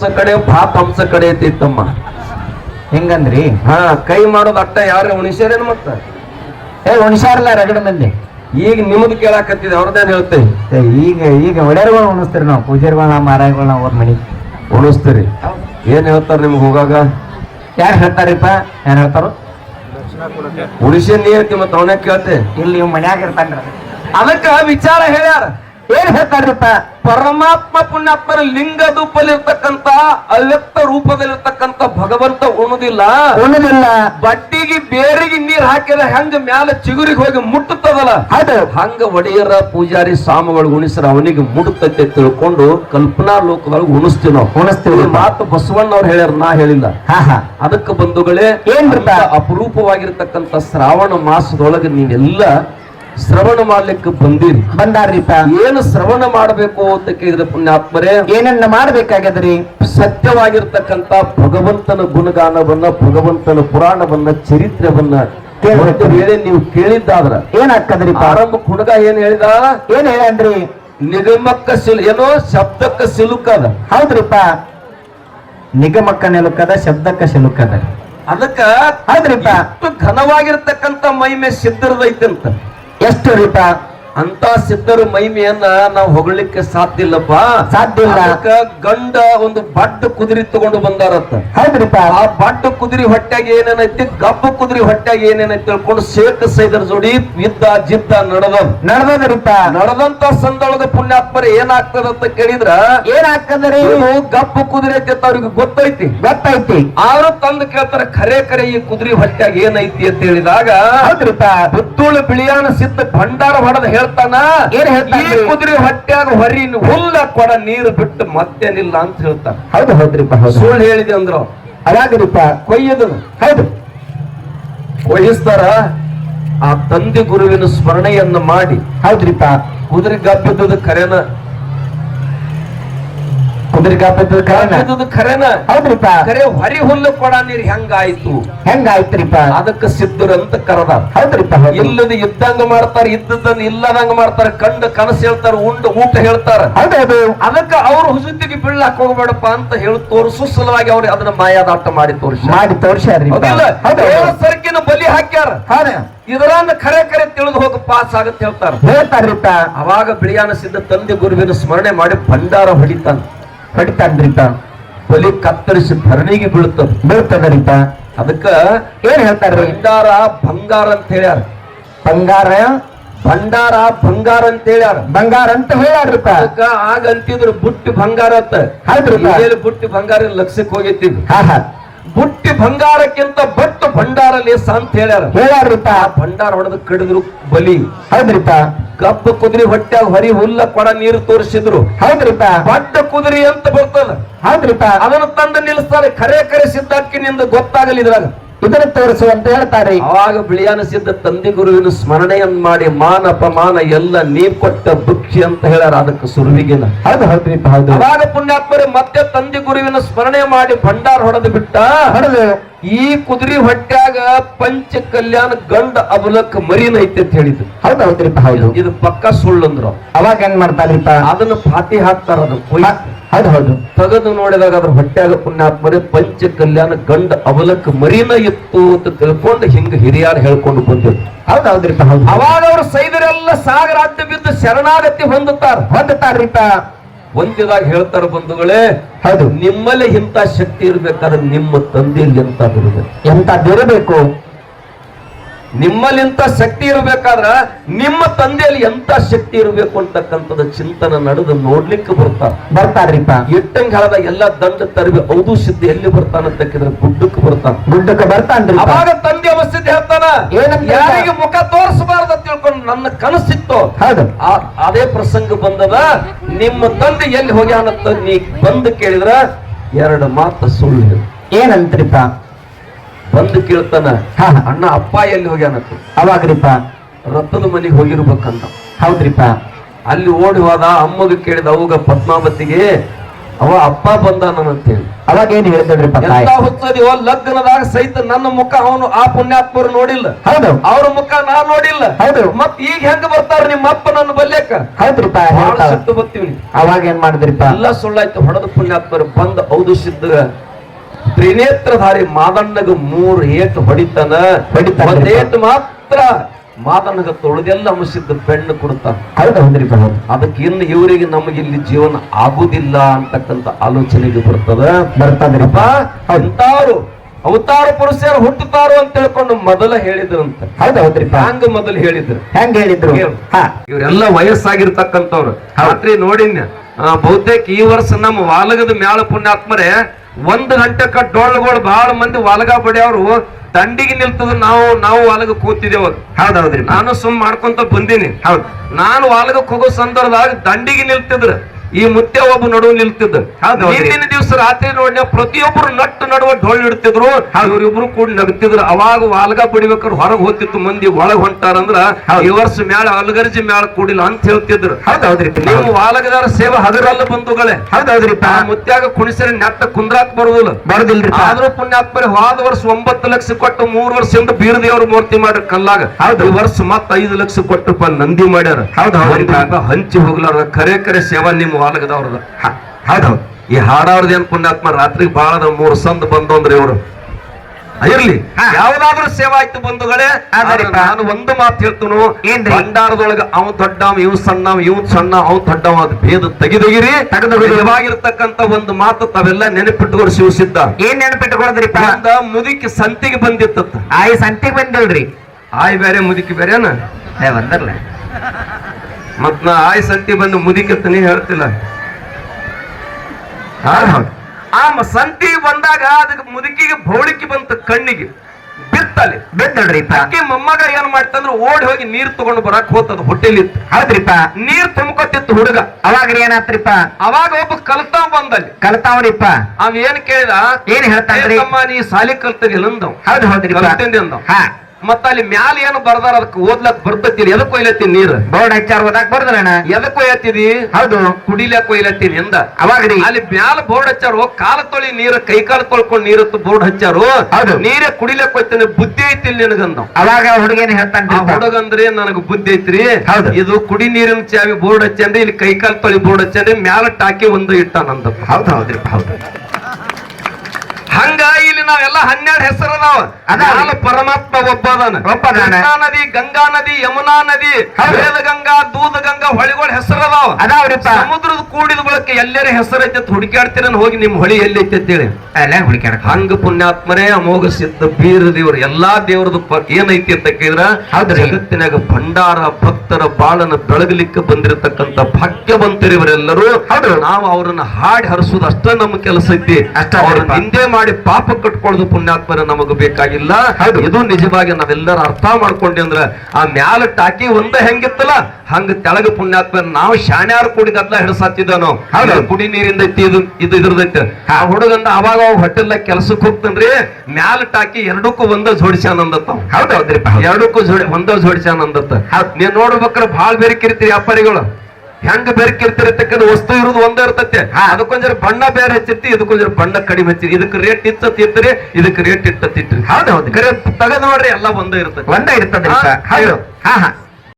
ಹಂಸ ಕಡೆ ಭಾತ್ ಹಂಸ ಕಡೆ ಐತಿತ್ತಮ್ಮ ಹೆಂಗಂದ್ರಿ? ಹಾ ಕೈ ಮಾಡೋದು ಅಟ್ಟ ಯಾರು ಉಣಿಸ್ಯಾರೇನು ಮತ್ತ? ಏ ಉಣಿಸಾರಲ್ಲ ರಗಡ ಮಂದಿ. ಈಗ ನಿಮ್ದು ಕೇಳಾಕತ್ತಿದೆ ಅವ್ರದ್ದೇನ್ ಹೇಳ್ತೇವೆ ಈಗ ಈಗ ಒಡೆಯರ್ಗಳು ಉಣಿಸ್ತೀರಿ ನಾವು ಪೂಜಾರಿಗಳನ್ನ ಮಾರಾಯಗಳನ್ನ ಅವ್ರ ಮನಿ. ಉಣಿಸ್ತೀರಿ. ಏನ್ ಹೇಳ್ತಾರ ನಿಮ್ಗೆ ಹೋಗಾಗ? ಯಾರು ಹೇಳ್ತಾರಿಪ್ಪ? ಏನ್ ಹೇಳ್ತಾರು? ಉಳಿಸಿ ನೀ ಹೇಳ್ತಿ ಮತ್ತ ಅವನೇ ಕೇಳ್ತೆ? ಇಲ್ಲಿ ನೀವು ಮನ್ಯಾಗ ಇರ್ತಾನ ಅದಕ್ಕ ವಿಚಾರ ಹೇಳ್ಯಾರ. ಏನ್ ಹೇಳ್ತಾರಿಪ್ಪ ಪರಮಾತ್ಮ ಪುಣ್ಯಾತ್ಮರ ಲಿಂಗ ರೂಪದಲ್ಲಿರ್ತಕ್ಕಂತ ಅವ್ಯಕ್ತ ರೂಪದಲ್ಲಿರ್ತಕ್ಕಂತ ಭಗವಂತ ಉಣುದಿಲ್ಲ. ಉಣದಿಲ್ಲ. ಬಟ್ಟಿಗೆ ಬೇರಿಗೆ ನೀರ್ ಹಾಕಿದ ಹೆಂಗ ಮ್ಯಾಲ ಚಿಗುರಿಗೆ ಹೋಗಿ ಮುಟ್ಟುತ್ತದಲ್ಲ? ಹೌದು. ಹಂಗ ಒಡೆಯರ ಪೂಜಾರಿ ಸ್ವಾಮಿಗಳು ಉಣಿಸ್ರ ಅವನಿಗೆ ಮುಡುತ್ತೈತೆ ತಿಳ್ಕೊಂಡು ಕಲ್ಪನಾ ಲೋಕದೊಳಗೆ ಉಣಿಸ್ತೀವಿ ನಾವು. ಉಣಿಸ್ತೀವಿ. ಮಾತು ಬಸವಣ್ಣ ಅವ್ರು ಹೇಳ್ಯಾರ ನಾ ಹೇಳಿಲ್ಲ. ಹಾ ಹಾ. ಅದಕ್ಕೆ ಬಂಧುಗಳೇ ಏನ್ ಅಪರೂಪವಾಗಿರ್ತಕ್ಕಂತ ಅಪರೂಪವಾಗಿರ್ತಕ್ಕಂಥ ಶ್ರಾವಣ ಮಾಸದೊಳಗೆ ನೀವೆಲ್ಲ ಶ್ರವಣ ಮಾಡ್ಲಿಕ್ಕೆ ಬಂದಿರಿ. ಬಂದಾರ್ರಿಪ್ಪ. ಏನು ಶ್ರವಣ ಮಾಡಬೇಕು ಅಂತ ಕೇಳಿದ್ರೆ ಪುಣ್ಯಾತ್ಮರೇ? ಏನನ್ನ ಮಾಡ್ಬೇಕಾಗ್ಯದ್ರಿ? ಸತ್ಯವಾಗಿರ್ತಕ್ಕಂತ ಭಗವಂತನ ಗುಣಗಾನವನ್ನ ಭಗವಂತನ ಪುರಾಣವನ್ನ ಚರಿತ್ರೆವನ್ನ. ಒಂದು ವೇಳೆ ನೀವು ಕೇಳಿದ್ದಾದ್ರ ಏನಾಗ್ತದ್ರಿ ಆರಂಭ ಹುಡುಗ ಏನ್ ಹೇಳಿದ? ಏನ್ ಹೇಳನ್ರಿ ನಿಗಮಕ್ಕ ಸಿಲು ಏನೋ ಶಬ್ದಕ್ಕ ಸಿಲುಕದ. ಹೌದ್ರಿಪ್ಪ. ನಿಗಮಕ್ಕ ನಿಲುಕದ ಶಬ್ದಕ್ಕ ಸಿಲುಕದ. ಅದಕ್ಕ ಹೌದ್ರಿಪ್ಪ. ಘನವಾಗಿರ್ತಕ್ಕಂತ ಮೈ ಮಹಿಮೆ ಸಿದ್ಧರದೈತಂತ ಎಷ್ಟು ರೀಪ ಅಂತ ಸಿದ್ಧರ ಮಹಿಮೆಯನ್ನ ನಾವು ಹೊಗಳಿಕ್ಕೆ ಸಾಧ್ಯ ಇಲ್ಲಪ್ಪ. ಸಾಧ್ಯ ಇಲ್ಲ. ಅದಕ್ಕ ಗಂಡ ಒಂದು ಬಡ್ಡ ಕುದುರೆ ತಗೊಂಡು ಬಂದಾರತ್ತ. ಹೌದ್ರಿಪ್ಪ. ಆ ಬಡ್ಡ ಕುದುರೆ ಹೊಟ್ಟೆಗೆ ಏನೇನೈತಿ ಗಬ್ಬ ಕುದುರೆ ಹೊಟ್ಟೆಗೆ ಏನೇನೈತಿ ತಿಳ್ಕೊಂಡು ಶೇಖ ಸೈದರ್ ಜೋಡಿ ಯುದ್ಧ ಜಿದ್ದ ನಡೆದ ನಡ್ದದ್ರಿಪ್ಪ. ನಡೆದಂತ ಸಂದೊಳಗ ಪುಣ್ಯಾತ್ಮರ ಏನಾಗ್ತದ ಅಂತ ಕೇಳಿದ್ರ ಏನಾಗ್ತದ್ರಿ? ಗಬ್ಬ ಕುದುರೆ ಐತಿ ಅಂತ ಅವ್ರಿಗೆ ಗೊತ್ತೈತಿ. ಗೊತ್ತೈತಿ. ಆರು ತಂದು ಕೇಳ್ತಾರೆ ಖರೆ ಖರೆ ಈ ಕುದುರೆ ಹೊಟ್ಟೆಗೆ ಏನೈತಿ? ಅಂತ ಹೇಳಿದಾಗ ಹೌದ್ರಿಪ್ಪ. ಬುತ್ತೂಳು ಬಿಳಿಯಾನ ಸಿದ್ಧ ಭಂಡಾರ ಹೊಡೆದ ಹೇಳ್ತಾನ? ಏನ್ ಕುದುರೆ ಹೊಟ್ಟೆಯಾಗ ಹೊರಿ ಹುಲ್ಲ ಕೊಡ ನೀರು ಬಿಟ್ಟು ಮತ್ತೇನಿಲ್ಲ ಅಂತ ಹೇಳ್ತಾನ. ಹೌದು ಹೌದ್ರಿಪ್ಪ ಹೌದು. ಸುಳ್ಳು ಹೇಳಿದೆ ಅಂದ್ರು? ಅದಾಗ್ರಿಪ್ಪ ಕೊಯ್ಯದು. ಹೌದು. ಕೊಯ್ಯಿಸ್ತಾರ ಆ ತಂದೆ ಗುರುವಿನ ಸ್ಮರಣೆಯನ್ನು ಮಾಡಿ ಹೌದ್ರಿಪ್ಪ. ಕುದುರೆ ಗಬ್ಬಿದ್ದದ ಖರೇನ ಕುದುರೆ ಖರೇನ ಹೌದ್ರಿಪ್ಪ. ಖರೆ ಹೊರಿ ಹುಲ್ಲು ಕೊಡ ನೀರು ಹೆಂಗಾಯ್ತು? ಹೆಂಗಾಯ್ತ್ರಿಪ್ಪ? ಅದಕ್ಕೆ ಸಿದ್ಧರಂತ ಕರೆದ. ಹೌದ್ರಿಪ್ಪ ಹೌದು ಇಲ್ಲದ ಇದ್ದಂಗ ಮಾಡ್ತಾರ ಇದ್ದದನ್ನ ಇಲ್ಲದಂಗ ಮಾಡ್ತಾರ ಕಂಡ ಕನಸು ಹೇಳ್ತಾರ ಉಂಡ ಊಟ ಹೇಳ್ತಾರ. ಹೌದೌದು ಅದಕ್ಕ ಅವ್ರ ಹುಸುತ್ತಿಗೆ ಬೀಳಕ್ ಹೋಗ್ಬೇಡಪ್ಪ ಅಂತ ಹೇಳಿ ತೋರಿಸು ಸಲುವಾಗಿ ಅವ್ರಿಗೆ ಅದನ್ನ ಮಾಯಾದಾಟ ಮಾಡಿ ತೋರಿಸ ಮಾಡಿ ಹೌದು ದೇವ ಸರಕಿನ ಬಲಿ ಹಾಕ್ಯಾರ. ಹೌದು ಇದರನ್ನ ಖರೆ ಖರೆ ತಿಳಿದು ಹೋಗ ಪಾಸ್ ಆಗತ್ತೆ ಹೇಳ್ತಾರ. ಹೇಳ್ತಾರ್ರಿಪ್ಪ. ಅವಾಗ ಬಿಳಿಯಾನ ಸಿದ್ಧ ತಂದೆ ಗುರುವಿನ ಸ್ಮರಣೆ ಮಾಡಿ ಭಂಡಾರ ಹೊಡಿತಾನ. ಹೊಡಿತಾನ್ರಿಪ್ಪ. ಬಲಿ ಕತ್ತರಿಸಿ ಧರಣಿಗೆ ಬೀಳುತ್ತ ಬೀಳ್ತದರಿಪ್ಪ. ಅದಕ್ಕ ಏನ್ ಹೇಳ್ತಾರ್ರಿ? ಭಂಡಾರ ಬಂಗಾರ ಅಂತ ಹೇಳ್ಯಾರ. ಬಂಗಾರ ಭಂಡಾರ ಬಂಗಾರ ಅಂತ ಹೇಳ್ಯಾರ. ಬಂಗಾರ ಅಂತ ಹೇಳ್ಯಾರ್ರಿಪ್ಪ. ಅದಕ್ಕ ಆಗ ಅಂತಿದ್ರು ಬುಟ್ಟಿ ಬಂಗಾರ ಅಂತ. ಈಗೇನು ಬುಟ್ಟಿ ಬಂಗಾರ ಲಕ್ಷಕ್ಕೆ ಹೋಗಿತ್ತಿದ್ರು ಹಾ ಹಾ. ಬುಟ್ಟಿ ಬಂಗಾರಕ್ಕಿಂತ ಬಟ್ಟು ಭಂಡಾರ ಲೇಸ ಅಂತ ಹೇಳ್ಯಾರ. ಹೇಳ್ಯಾರ್ರಿಪ್ಪ ಭಂಡಾರ ಹೊಡೆದು ಕಡಿದ್ರು ಬಲಿ. ಹೌದ್ರಿಪ್ಪ. ಕಬ್ಬು ಕುದುರೆ ಹೊಟ್ಟೆ ಹೊರಿ ಹುಲ್ಲ ಕೊಡ ನೀರು ತೋರಿಸಿದ್ರು. ಹೌದ್ರಿಪ್ಪ. ಬಡ್ಡ ಕುದುರೆ ಅಂತ ಬರ್ತದ. ಹೌದ್ರಿಪ್ಪ. ಅದನ್ನು ತಂದು ನಿಲ್ಲಿಸ್ತಾರೆ. ಕರೆ ಕರೆ ಸಿದ್ಧಾಕಿನಿಂದ ಗೊತ್ತಾಗಲಿ ಇದ್ರಾಗ. ಇದನ್ನ ತೋರಿಸು ಅಂತ ಹೇಳ್ತಾರೆ. ಅವಾಗ ಬಿಳಿಯಾನ ಸಿದ್ಧ ತಂದೆ ಗುರುವಿನ ಸ್ಮರಣೆಯನ್ನ ಮಾಡಿ ಮಾನ ಅಪಮಾನ ಎಲ್ಲ ನೀ ಕೊಟ್ಟ ಬುಕ್ಷಿ ಅಂತ ಹೇಳಾರ ಅದಕ್ಕೆ ಸುರುವಿಗಿನ. ಹೌದು ಹೌದ್ರಿ ಹೌದು. ಅವಾಗ ಪುಣ್ಯಾತ್ಮರು ಮತ್ತೆ ತಂದೆ ಗುರುವಿನ ಸ್ಮರಣೆ ಮಾಡಿ ಭಂಡಾರ ಹೊಡೆದು ಬಿಟ್ಟ. ಹೊಡೆದು ಈ ಕುದುರೆ ಹೊಟ್ಯಾಗ ಪಂಚ ಕಲ್ಯಾಣ ಗಂಡ ಅಬಲಕ್ ಮರಿನೈತೆ ಅಂತ ಹೇಳಿದ್ರು ಹೌದು ಹೌದ್ರಿಪ್ಪ ಹೌದು. ಇದು ಪಕ್ಕ ಸುಳ್ಳಂದ್ರು ಅವಾಗ ಏನ್ ಮಾಡ್ತಾರಿಪ್ಪ? ಅದನ್ನ ಪಾತಿ ಹಾಕ್ತಾರ ಅದು ಹೌದು ಹೌದು. ತೆಗೆದು ನೋಡಿದಾಗ ಅದ್ರ ಹೊಟ್ಯಾಗ ಪುಣ್ಯಾತ್ಮರೇ ಪಂಚ ಕಲ್ಯಾಣ ಗಂಡ ಅವಲಕ್ ಮರಿನ ಇತ್ತು ಅಂತ ತಿಳ್ಕೊಂಡು ಹಿಂಗ ಹಿರಿಯರು ಹೇಳ್ಕೊಂಡು ಬಂದಿದ್ರು ಹೌದು ಹೌದ್ರಿಪ್ಪ ಹೌದು. ಅವಾಗ ಅವ್ರ ಸೈದರೆಲ್ಲ ಸಾಗರ ಅಡ್ಡ ಬಿದ್ದು ಶರಣಾಗತಿ ಹೊಂದುತ್ತಾರ. ಹೊಂದುತ್ತಾರ್ರಿಪ್ಪ ಒಂದಿದಾಗ ಹೇಳ್ತಾರ ಬಂಧುಗಳೇ ಹೌದು. ನಿಮ್ಮಲ್ಲಿ ಇಂಥ ಶಕ್ತಿ ಇರ್ಬೇಕಾದ್ರೆ ನಿಮ್ಮ ತಂದೆಯಲ್ಲಿ ಎಂತ ಇರಬೇಕು. ಎಂತದಿರಬೇಕು ನಿಮ್ಮಲ್ಲಿ ಇಂಥ ಶಕ್ತಿ ಇರಬೇಕಾದ್ರ ನಿಮ್ಮ ತಂದೆಯಲ್ಲಿ ಎಂತ ಶಕ್ತಿ ಇರಬೇಕು ಅಂತಕ್ಕಂಥದ್ದು ಚಿಂತನ ನಡೆದು ನೋಡ್ಲಿಕ್ಕೆ ಬರ್ತಾರ. ಬರ್ತಾರ್ರಿಪ್ಪ. ಇಟ್ಟಂಗ್ ಹೇಳದ ಎಲ್ಲ ದಂಡ ತರಬೇಕು ಹೌದು ಸಿದ್ಧ ಎಲ್ಲಿ ಬರ್ತಾನಂತಕ್ಕಿದ್ರೆ ಗುಡ್ಡಕ್ಕೆ ಬರ್ತಾನ. ಗುಡ್ಡಕ್ಕೆ ಬರ್ತಾನ ಅವಾಗ ತಂದೆ ಅವಸ್ಥಿತಿ ಹೇಳ್ತಾನ? ಯಾರಿಗೆ ಮುಖ ತೋರಿಸಬಾರ್ದು ತಿಳ್ಕೊಂಡು ನನ್ನ ಕನಸಿತ್ತು. ಹೌದು. ಅದೇ ಪ್ರಸಂಗ ಬಂದದ ನಿಮ್ಮ ತಂದೆ ಎಲ್ಲಿ ಹೋಗ್ಯಾನಂತ ನೀ ಬಂದು ಕೇಳಿದ್ರ ಎರಡು ಮಾತು ಸುಳ್ಳು. ಏನಂತ್ರಿಪ್ಪ? ಬಂದು ಕೇಳ್ತಾನ. ಅಣ್ಣ ಅಪ್ಪ ಎಲ್ಲಿ ಹೋಗ್ಯಾನಂತ ಅವಾಗ್ರಿಪ್ಪ. ರಥದ ಮನೆಗೆ ಹೋಗಿರ್ಬೇಕಂತ. ಹೌದ್ರಿಪ್ಪ. ಅಲ್ಲಿ ಓಡಿ ಹೋದ ಅಮ್ಮಗ ಕೇಳಿದ ಅವಾಗ ಪದ್ಮಾವತಿಗೆ ಅವ ಅಪ್ಪ ಬಂದಾನಂತೇಳಿ ಅವಾಗ ಏನ್ ಹೇಳ್ತಿದ್ರಿಪ್ಪ ಹುಚ್ಚದಿಯೋ ಹುಚ್ಚದಿವೋ ಲಗ್ನದಾಗ ಸಹಿತ ನನ್ನ ಮುಖ ಅವನು ಆ ಪುಣ್ಯಾತ್ಮರು ನೋಡಿಲ್ಲ. ಹೌದು. ಅವ್ರ ಮುಖ ನಾ ನೋಡಿಲ್ಲ. ಹೌದು. ಮತ್ ಈಗ ಹೆಂಗ ಬರ್ತಾರ ನಿಮ್ಮ ಅಪ್ಪ ನನ್ನ ಬಲ್ಯಕ್ಕ? ಹೌದ್ರಿಪ್ಪ ಬರ್ತೀವಿ. ಅವಾಗ ಏನ್ ಮಾಡಿದ್ರಿಪ್ಪ? ಎಲ್ಲ ಸುಳ್ಳಾಯ್ತು. ಹೊಡೆದ ಪುಣ್ಯಾತ್ಮರು ಬಂದ ಔದುಷಿದ್ದ ತ್ರಿನೇತ್ರಧಾರಿ ಮಾದಣ್ಣಗ ಮೂರ್ ಏಟ್ ಹೊಡಿತಾನ. ಒಂದೇಟ್ ಮಾತ್ರ ಮಾದಣ್ಣಗ ತೊಳೆದೆಲ್ಲ ಅಂಶಿದ್ದ ಬೆಣ್ಣು ಕೊಡ್ತಾನ. ಅದಕ್ಕೆ ಇನ್ನು ಇವರಿಗೆ ನಮಗೆ ಇಲ್ಲಿ ಜೀವನ ಆಗುದಿಲ್ಲ ಅಂತಕ್ಕಂತ ಆಲೋಚನೆಗೆ ಬರ್ತದ. ಬರ್ತದ್ರಿಪ್ಪ ಅಂತಾರು ಅವತಾರ ಪುರುಷರು ಹುಟ್ಟುತ್ತಾರು ಅಂತ ತಿಳ್ಕೊಂಡು ಮೊದಲ ಹೇಳಿದ್ರಂತ. ಹೌದು ಹೌದ್ರಿಪ್ಪ ಹಂಗ ಮೊದಲು ಹೇಳಿದ್ರು? ಹೆಂಗ್ ಹೇಳಿದ್ರು? ಹಾ. ಇವರೆಲ್ಲ ವಯಸ್ಸಾಗಿರ್ತಕ್ಕಂಥವ್ರು. ರಾತ್ರಿ ನೋಡಿನ ಬಹುತೇಕ ಈ ವರ್ಷ ನಮ್ಮ ವಾಲಗದ ಮ್ಯಾಳ ಪುಣ್ಯಾತ್ಮರೇ ಒಂದ್ ಗಂಟೆಕ ಡೊಳ್ಳುಗಳು ಬಹಳ ಮಂದಿ ಒಲಗ ಬಡಿಯವರು ದಂಡಿಗೆ ನಿಲ್ತದ ನಾವು ನಾವು ಒಲಗ ಕೂತಿದ್ದೇವ. ಹೌದೌದ್ರಿ. ನಾನು ಸುಮ್ ಮಾಡ್ಕೊಂತ ಬಂದೀನಿ. ಹೌದು. ನಾನು ಒಲಗ ಹೋಗೋ ಸಂದರ್ಭದಾಗ ದಂಡಿಗೆ ನಿಲ್ತಿದ್ರ. ಈ ಮುತ್ತೆ ಒಬ್ಬ ನಡುವೆ ನಿಲ್ತಿದ್ದ. ಹೌದು. ಹಿಂದಿನ ದಿವಸ ರಾತ್ರಿ ನೋಡಿ ಪ್ರತಿಯೊಬ್ಬರು ನಟ್ಟು ನಡುವ ಡೊಳ್ಳು ಇಡ್ತಿದ್ರು. ಇವರಿಬ್ರು ಕೂಡಿ ನಗ್ತಿದ್ರು. ಅವಾಗ ವಾಲ್ಗ ಬಡಿಬೇಕಾದ್ರೆ ಹೊರಗೆ ಹೋಗ್ತಿತ್ತು ಮಂದಿ ಒಳಗ್ ಹೊಂಟಾರಂದ್ರ ಅಂದ್ರ ಈ ವರ್ಷ ಮ್ಯಾಲ ಅಲ್ಗರ್ಜಿ ಮ್ಯಾಲ ಕೂಡಿಲ್ಲ ಅಂತ ಹೇಳ್ತಿದ್ರು. ಹೌದ್ ಹೌದ್ರಿಪ್ಪ ನೀವು ವಾಲಗದಾರ ಸೇವೆ ಹಗರಲ್ಲ ಬಂಧುಗಳೇ. ಆ ಮುತ್ಯಾಗ ಕುಣಿಸರಿ ನೆಟ್ಟ ಕುಂದ್ರಾಕ್ ಬರುವುದಿಲ್ಲ ಬರುದಿಲ್ರಿ ಆದ್ರೂ ಪುಣ್ಯಾತ್ಮರಿ ಹೋದ ವರ್ಷ ಒಂಬತ್ತು ಲಕ್ಷ ಕೊಟ್ಟು ಮೂರ್ ವರ್ಷದಿಂದ ಬೀರದೇವ್ರ ಮೂರ್ತಿ ಮಾಡ್ರಿ ಕಲ್ಲಾಗ. ಹೌದು. ಈ ವರ್ಷ ಮತ್ತ ಐದು ಲಕ್ಷ ಕೊಟ್ಟಪ್ಪ ನಂದಿ ಮಾಡ್ಯಾರ. ಹೌದು, ಹೌದು. ಹಂಚಿ ಹೋಗ್ಲಾರ ಕರೆ ಕರೆ ಸೇವಾ ನಿಮ್ಮ ವಾಲಗದವ್ರದ ಹಾಡವ್ ಈ ಹಾಡವ್ರದ್ದು ಏನ್ ಪುಣ್ಯಾತ್ಮ? ರಾತ್ರಿ ಬಹಳ ಮೂರ್ ಸಂದ್ ಬಂದ್ರಿ ಅಂದ್ರೆ ಇವರು. ಇರ್ಲಿ. ಯಾವ್ದಾದ್ರೂ ಸೇವಾ ಆಯ್ತು ಬಂಧುಗಳೇ. ನಾನು ಒಂದು ಮಾತು ಹೇಳ್ತನು. ಭಂಡಾರದೊಳಗೆ ಅವ್ ದೊಡ್ಡವ್ ಇವ್ ಸಣ್ಣ ಇವ್ ಸಣ್ಣ ಅವ್ ದೊಡ್ಡವ ಅದ್ ಭೇದ ತೆಗೆದೊಗಿರಿ. ಇವಾಗಿರ್ತಕ್ಕಂತ ಒಂದು ಮಾತು ತಾವೆಲ್ಲ ನೆನಪಿಟ್ಟುಕೊಂಡು ಶಿವಸಿದ್ದ. ಏನ್ ನೆನಪಿಟ್ಕೊಳದ್ರಿಪ್ಪ ಒಂದ ಮುದುಕಿ ಸಂತಿಗೆ ಬಂದಿತ್ತ ಆಯ್ ಸಂತಿಗೆ ಬಂದಿಲ್ರಿ. ಆಯ್ ಬೇರೆ ಮುದುಕಿ ಬೇರೆನ? ಬಂದರ್ಲ. ಮತ್ ನಾ ಆಯ್ ಸಂತಿ ಬಂದು ಮುದಿಕತ್ತನೇ ಹೇಳ್ತಿಲ್ಲ? ಆ ಸಂತಿ ಬಂದಾಗ ಅದಕ್ಕೆ ಮುದುಕಿಗೆ ಬೌಳಿಕೆ ಬಂತ ಕಣ್ಣಿಗೆ. ಬಿತ್ತಲ್ಲಿ ಬಿದ್ದಲ್ರಿಪ್ಪ ಅಕ್ಕಿ ಮೊಮ್ಮಗ ಏನ್ ಮಾಡ್ತಂದ್ರ ಓಡಿ ಹೋಗಿ ನೀರ್ ತಗೊಂಡು ಬರಕ್ ಹೋತದ ಹೊಟ್ಟೆಲಿ ಇತ್ತು. ಹೌದ್ರಿಪ್ಪ ನೀರ್ ತುಂಬ್ಕೊತಿತ್ತು ಹುಡುಗ. ಅವಾಗ ಏನಾತ್ರಿಪ್ಪ ಅವಾಗ ಒಬ್ಬ ಕಲ್ತಾವ್ ಬಂದಲ್ಲಿ. ಕಲ್ತಾವ್ರಿಪ್ಪ ಅವ್ ಏನ್ ಕೇಳಿದ? ಏನ್ ಹೇಳ್ತಾನ್ರಿ? "ಏ ಅಮ್ಮ ನೀ ಸಾಲಿ ಕಲ್ತದಿಲ್ಲ ಅಂದವ್ ಹೌದ್ ಹೌದ್ರಿ ಅಂದವ್ ಹಾ. ಮತ್ತ ಅಲ್ಲಿ ಮ್ಯಾಲ ಏನು ಬರ್ದಾರ ಅದಕ್ಕೆ ಓದ್ಲಕ್ ಬರ್ತತಿಲ್ಲ ಎದಕ್ ಒಯ್ಲತ್ತೀನಿ ನೀರ್? ಬೋರ್ಡ್ ಹಚ್ಚಾರ ಓದಾಕ್ ಬರ್ದಣ್ಣ ಎದಕ್ ಒಯ್ಯತ್ತಿದಿ ಹೌದು. ಕುಡಿಲಕ್ ಒಯ್ಲತ್ತೀನಿ ಎಂದ. ಅವಾಗ್ರಿ ಅಲ್ಲಿ ಮ್ಯಾಲ ಬೋರ್ಡ್ ಹಚ್ಚಾರು ಕಾಲ ತೊಳಿ ನೀರ ಕೈ ಕಾಲು ತೊಳ್ಕೊಂಡ್ ನೀರತ್ತು ಬೋರ್ಡ್ ಹಚ್ಚಾರು. ಹೌದು. ನೀರೇ ಕುಡಿಲಕ್ ಹೋಯ್ತಾನೆ ಬುದ್ಧಿ ಐತಿ ನಿನಗಂದ. ಅವಾಗ ಹುಡುಗೇನ ಹೇಳ್ತಾನೆ ಹುಡುಗಂದ್ರೆ ನನಗ ಬುದ್ಧಿ ಐತ್ರಿ. ಹೌದು. ಇದು ಕುಡಿ ನೀರಿನ ಚಾವಿ ಬೋರ್ಡ್ ಹಚ್ಚಂದ್ರೆ ಇಲ್ಲಿ ಕೈ ಕಾಲು ತೊಳಿ ಬೋರ್ಡ್ ಹಚ್ಚಂದ್ರೆ ಮ್ಯಾಲ ಟಾಕಿ ಒಂದು ಇಟ್ಟಾನಂದ ಹೌದ್ ಹೌದ್ರಿ ಹೌದು. ಹಂಗ ನಾವೆಲ್ಲ ಹನ್ನೆರಡು ಹೆಸರು ಅದಾವ. ಅದಾವ್ರಿ. ಪರಮಾತ್ಮ ಒಬ್ಬ ಅದಾನ ಕೃಷ್ಣಾ ನದಿ ಗಂಗಾ ನದಿ ಯಮುನಾ ನದಿ ಗಂಗಾ ದೂದ ಗಂಗಾ ಹೊಳಿಗಳ ಹೆಸರು ಅದಾವ. ಅದಾವ್ರಿಪ್ಪ. ಸಮುದ್ರದ ಕೂಡಿದ ಬಳಕೆ ಎಲ್ಲರ ಹೆಸರು ಐತೆ ಅಂತ ಹುಡುಕ್ಯಾಡ್ತೀರ ಹೋಗಿ ನಿಮ್ ಹೊಳಿ ಎಲ್ಲಿ ಐತೆ ಅಂತೇಳಿ. ಅಲ್ಲ ಹುಡುಕ್ಯಾಡ ಹಂಗ ಪುಣ್ಯಾತ್ಮನೇ ಅಮೋಘ ಸಿದ್ಧ ಬೀರ ದೇವರು. ಎಲ್ಲಾ ದೇವ್ರದ್ದು ಏನೈತಿ ಅಂತ ಕೇಳಿದ್ರ. ಜಗತ್ತಿನಾಗ ಭಂಡಾರ ಭಕ್ತರ ಬಾಳನ ಬೆಳಗಲಿಕ್ಕೆ ಬಂದಿರತಕ್ಕಂತ ಭಾಗ್ಯವಂತರು ಇವರೆಲ್ಲರೂ. ನಾವು ಅವ್ರನ್ನ ಹಾಡಿ ಹರಿಸೋದು ಅಷ್ಟ ನಮ್ಮ ಕೆಲಸ ಐತಿ. ಅಷ್ಟ ಅವ್ರನ್ನ ಹಿಂದೆ ಮಾಡಿ ಪಾಪ ಕಟ್ಕೊಳ್ಳೋದು ಪುಣ್ಯಾತ್ಮರ ನಮಗ ಬೇಕಾಗಿಲ್ಲ. ಇದು ನಿಜವಾಗಿ ನಾವೆಲ್ಲರೂ ಅರ್ಥ ಮಾಡ್ಕೊಂಡಿ ಅಂದ್ರ ಆ ಮ್ಯಾಲ ಟಾಕಿ ಒಂದ ಹೆಂಗಿತ್ತಲ್ಲ? ಹಂಗ ತೆಳಗ ಪುಣ್ಯಾತ್ಮ ನಾವು ಶಾಣ್ಯಾರು ಕುಡಿದಲ್ಲ ಗದ್ಲ ಹಿಡಿಸತ್ತಿದ್ದ ನಾವು ಹೌದು. ಕುಡಿ ನೀರಿಂದ ಇದು ಇದು ಇದ್ರದೈತೆ. ಆ ಹುಡುಗಂದ ಅವಾಗ ಅವ್ ಹೊಟ್ಟೆಲ್ಲ ಕೆಲ್ಸಕ್ಕೆ ಹೋಗ್ತಾನ್ರಿ ಮ್ಯಾಲ ಟಾಕಿ ಎರಡಕ್ಕೂ ಒಂದ ಜೋಡಿಸ್ಯಾನಂದತ್ತ ಹೌದೌದ್ರಿ ಎರಡಕ್ಕೂ ಜೋಡಿ ಒಂದ ಜೋಡಿಸ್ಯಾನಂದತ್ತ. ನೀವ್ ನೋಡ್ಬೇಕ್ರ ಬೇರೆ ಕಿರಿತಿ ವ್ಯಾಪಾರಿಗಳು. ಹೆಂಗ ಬೆರಕಿರ್ತಿರತಕ್ಕಂಥ ವಸ್ತು ಇರೋದು ಒಂದೇ ಇರ್ತೈತೆ. ಅದಕ್ಕೊಂಜರ ಬಣ್ಣ ಬೇರೆ ಹಚ್ಚಿರ್ತಿ ಇದಕ್ಕೊಂಜರ ಬಣ್ಣ ಕಡಿಮೆ ಹಚ್ಚಿರಿ ಇದಕ್ಕೆ ರೇಟ್ ಇತ್ತ ತಿಂತ್ರಿ ಇದಕ್ಕೆ ರೇಟ್ ಇತ್ತ ತಿಂತ್ರಿ ಹೌದು ಹೌದು. ಕರೆ ತಗದ್ ನೋಡ್ರಿ ಎಲ್ಲ ಒಂದೇ ಇರ್ತದೆ ಒಂದೇ ಇರ್ತದೆ ಹೌದು. ಹಾ ಹಾ.